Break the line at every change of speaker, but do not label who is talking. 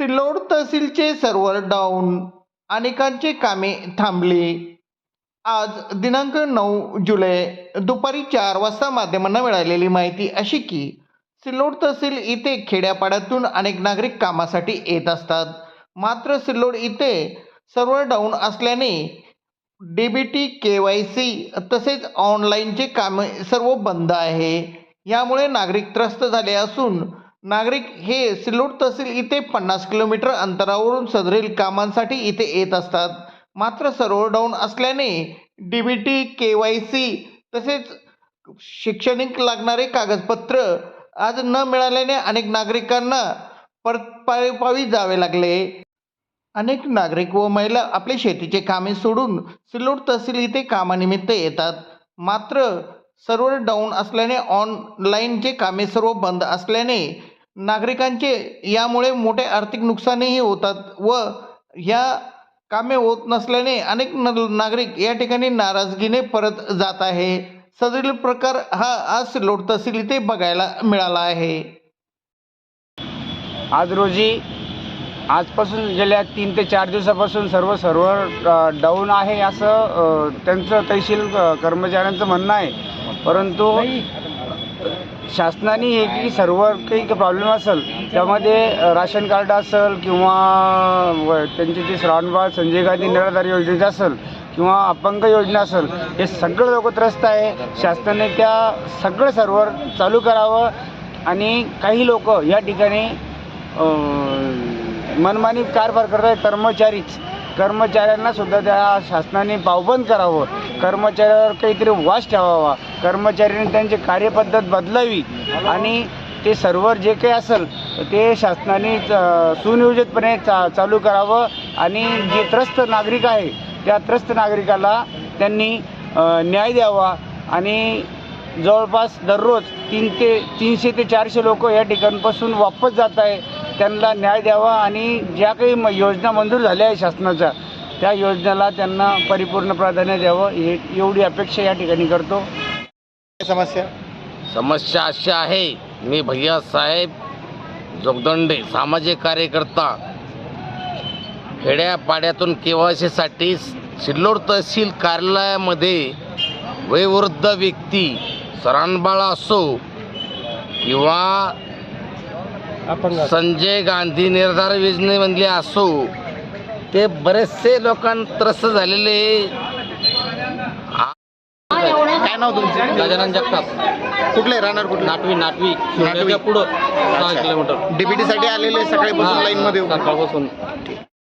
Sillod तहसीलचे server down अनेकांची कामे थांबली. आज दिनांक नऊ जुलै दुपारी चार वाजता माध्यमांना मिळालेली माहिती अशी की सिल्लोड तहसील इथे खेड्यापाड्यातून अनेक नागरिक कामासाठी येत असतात. मात्र सिल्लोड इथे सर्व्हर डाऊन असल्याने D B T K Y C तसेच ऑनलाईनचे कामे सर्व बंद आहे. यामुळे नागरिक त्रस्त झाले असून नागरिक हे सिल्लोड तहसील इथे पन्नास किलोमीटर अंतरावरून सदरील कामांसाठी इथे येत असतात. मात्र सर्व्हर डाऊन असल्याने D B T K Y C तसेच शैक्षणिक लागणारे कागदपत्र आज न मिळाल्याने अनेक नागरिकांना परत पावी जावे लागले. अनेक नागरिक व महिला आपले शेतीचे कामे सोडून सिल्लोड तहसील इथे कामानिमित्त येतात. मात्र सर्व्हर डाऊन असल्याने ऑनलाईनचे कामे सर्व बंद असल्याने नागरिकांचे यामुळे मोठे आर्थिक नुकसानही होतात व ह्या कामे होत नसल्याने अनेक न नागरिक या ठिकाणी नाराजगीने परत जात आहे. सदरील प्रकार हा आज सिल्लोड तहसील इथे बघायला मिळाला आहे.
आज रोजी आजपासून गेल्या तीन ते चार दिवसापासून सर्व सर्व्हर डाऊन आहे असं त्यांचं तहसील कर्मचाऱ्यांचं म्हणणं आहे. परंतु शासनाने हे की सर्व काही प्रॉब्लेम असेल त्यामध्ये राशन कार्ड असेल किंवा व त्यांचे जे श्रावणबाळ संजय गांधी निराधार योजनेचे असेल किंवा अपंग योजना असेल हे सगळं लोक त्रस्त आहे. शासनाने त्या सगळं सर्व्हर चालू करावं आणि काही लोक या ठिकाणी मनमानी कारभार करतात कर्मचारीच. कर्मचाऱ्यांना सुद्धा त्या शासनाने पावबंद करावं. कर्मचाऱ्यावर काहीतरी वास ठेवावा. कर्मचाऱ्यांनी त्यांची कार्यपद्धत बदलावी. आणि ते सर्व्हर जे काही असेल ते शासनाने च- सुनियोजितपणे चा चालू करावं. आणि जे त्रस्त नागरिक आहे त्या त्रस्त नागरिकाला त्यांनी न्याय द्यावा. आणि जवळपास दररोज तीन ते तीनशे ते चारशे लोक या ठिकाणपासून वापस जात आहे. त्यांना न्याय द्यावा आणि ज्या काही म योजना मंजूर झाल्या आहे शासनाच्या त्या योजनेला त्यांना परिपूर्ण प्राधान्य द्यावं हे एवढी अपेक्षा या ठिकाणी करतो.
समस्या?
समस्या अशी आहे मी भैया साहेब जोगदंडे सामाजिक कार्यकर्ता खेड्यापाड्यातून केवायसीसाठी सिल्लोड तहसील कार्यालयामध्ये वयोवृद्ध व्यक्ती सरांबाळा असो किंवा संजय गांधी निर्धार योजनेमधले असो ते बरेचसे लोकांना त्रस्त झालेले
काय नाव तुमचं?
गजानन जगताप.
कुठले? राहणार कुठले?
नाटवी नाटवी.
नाटवी.
पुढं सहा. किलोमीटर.
डीबीटी साठी आलेले सकाळी बसून लाईन मध्ये उभे.
सकाळपासून